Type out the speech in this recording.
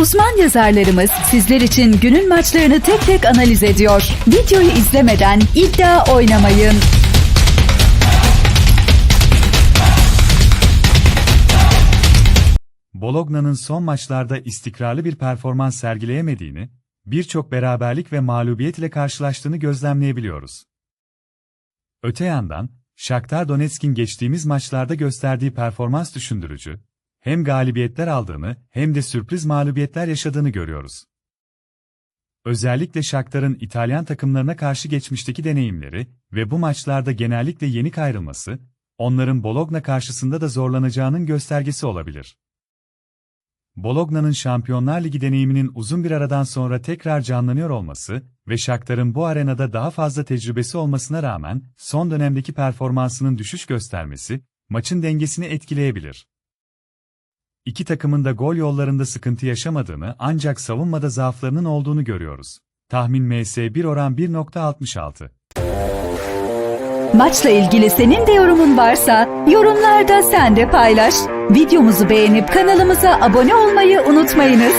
Uzman yazarlarımız sizler için günün maçlarını tek tek analiz ediyor. Videoyu izlemeden iddia oynamayın. Bologna'nın son maçlarda istikrarlı bir performans sergileyemediğini, birçok beraberlik ve mağlubiyet ile karşılaştığını gözlemleyebiliyoruz. Öte yandan, Shakhtar Donetsk'in geçtiğimiz maçlarda gösterdiği performans düşündürücü, hem galibiyetler aldığını hem de sürpriz mağlubiyetler yaşadığını görüyoruz. Özellikle Shakhtar'ın İtalyan takımlarına karşı geçmişteki deneyimleri ve bu maçlarda genellikle yenik ayrılması, onların Bologna karşısında da zorlanacağının göstergesi olabilir. Bologna'nın Şampiyonlar Ligi deneyiminin uzun bir aradan sonra tekrar canlanıyor olması ve Shakhtar'ın bu arenada daha fazla tecrübesi olmasına rağmen son dönemdeki performansının düşüş göstermesi, maçın dengesini etkileyebilir. İki takımın da gol yollarında sıkıntı yaşamadığını ancak savunmada zaaflarının olduğunu görüyoruz. Tahmin MS1 oran 1.66. Maçla ilgili senin de yorumun varsa yorumlarda sen de paylaş. Videomuzu beğenip kanalımıza abone olmayı unutmayınız.